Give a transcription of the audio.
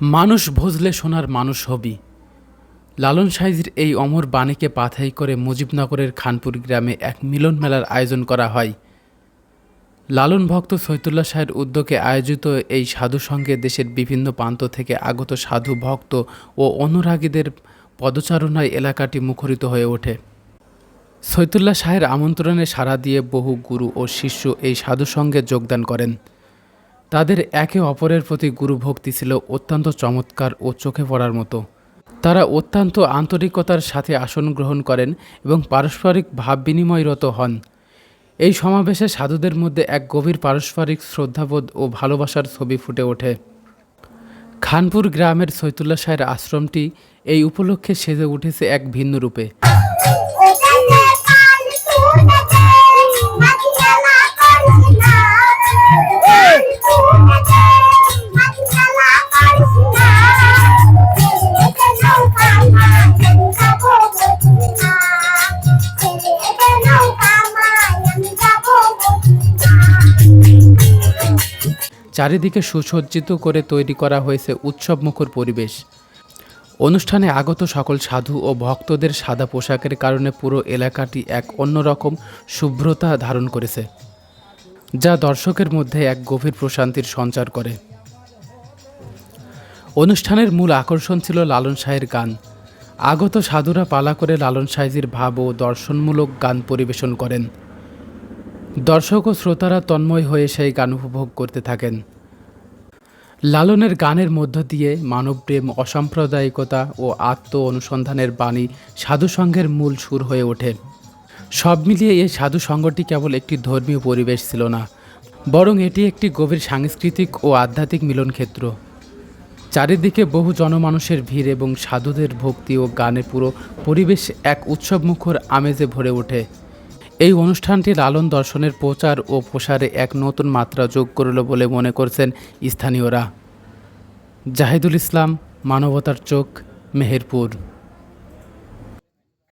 মানুষ ভজলে সোনার মানুষ হবি। লালন সাইজির এই অমর বাণীকে পাথাই করে মুজিবনগরের খানপুর গ্রামে এক মিলন মেলার আয়োজন করা হয়। লালন ভক্ত সৈতুল্লাহ শাহের উদ্যোগে আয়োজিত এই সাধু সঙ্গে দেশের বিভিন্ন প্রান্ত থেকে আগত সাধু ভক্ত ও অনুরাগীদের পদচারণায় এলাকাটি মুখরিত হয়ে ওঠে। সৈতুল্লাহ শাহের আমন্ত্রণে সাড়া দিয়ে বহু গুরু ও শিষ্য এই সাধু সঙ্গে যোগদান করেন। তাদের একে অপরের প্রতি গুরুভক্তি ছিল অত্যন্ত চমৎকার ও চোখে পড়ার মতো। তারা অত্যন্ত আন্তরিকতার সাথে আসন গ্রহণ করেন এবং পারস্পরিক ভাব বিনিময়রত হন। এই সমাবেশে সাধুদের মধ্যে এক গভীর পারস্পরিক শ্রদ্ধাবোধ ও ভালোবাসার ছবি ফুটে ওঠে। খানপুর গ্রামের সৈতুল্লাহ শাহের আশ্রমটি এই উপলক্ষে সেজে উঠেছে এক ভিন্ন রূপে। চারিদিকে সুসজ্জিত করে তৈরি করা হয়েছে উৎসবমুখর পরিবেশ। অনুষ্ঠানে আগত সকল সাধু ও ভক্তদের সাদা পোশাকের কারণে পুরো এলাকাটি এক অন্যরকম শুভ্রতা ধারণ করেছে। যা দর্শকের মধ্যে এক গভীর প্রশান্তির সঞ্চার করে। অনুষ্ঠানের মূল আকর্ষণ ছিল লালন শাহের গান। আগত সাধুরা পালা করে লালন সাহেজির ভাব ও দর্শনমূলক গান পরিবেশন করেন। দর্শক ও শ্রোতারা তন্ময় হয়ে সেই গান উপভোগ করতে থাকেন। লালনের গানের মধ্য দিয়ে মানবপ্রেম, অসাম্প্রদায়িকতা ও আত্ম অনুসন্ধানের বাণী সাধুসংঘের মূল সুর হয়ে ওঠে। সব মিলিয়ে এই সাধু সংঘটি কেবল একটি ধর্মীয় পরিবেশ ছিল না, বরং এটি একটি গভীর সাংস্কৃতিক ও আধ্যাত্মিক মিলনক্ষেত্র। চারিদিকে বহু জনমানুষের ভিড় এবং সাধুদের ভক্তি ও গানে পুরো পরিবেশ এক উৎসবমুখর আমেজে ভরে ওঠে। এই অনুষ্ঠানটি লালন দর্শনের প্রচার ও প্রসারে এক নতুন মাত্রা যোগ করল বলে মনে করছেন স্থানীয়রা। জাহিদুল ইসলাম, মানবতার চোখ, মেহেরপুর।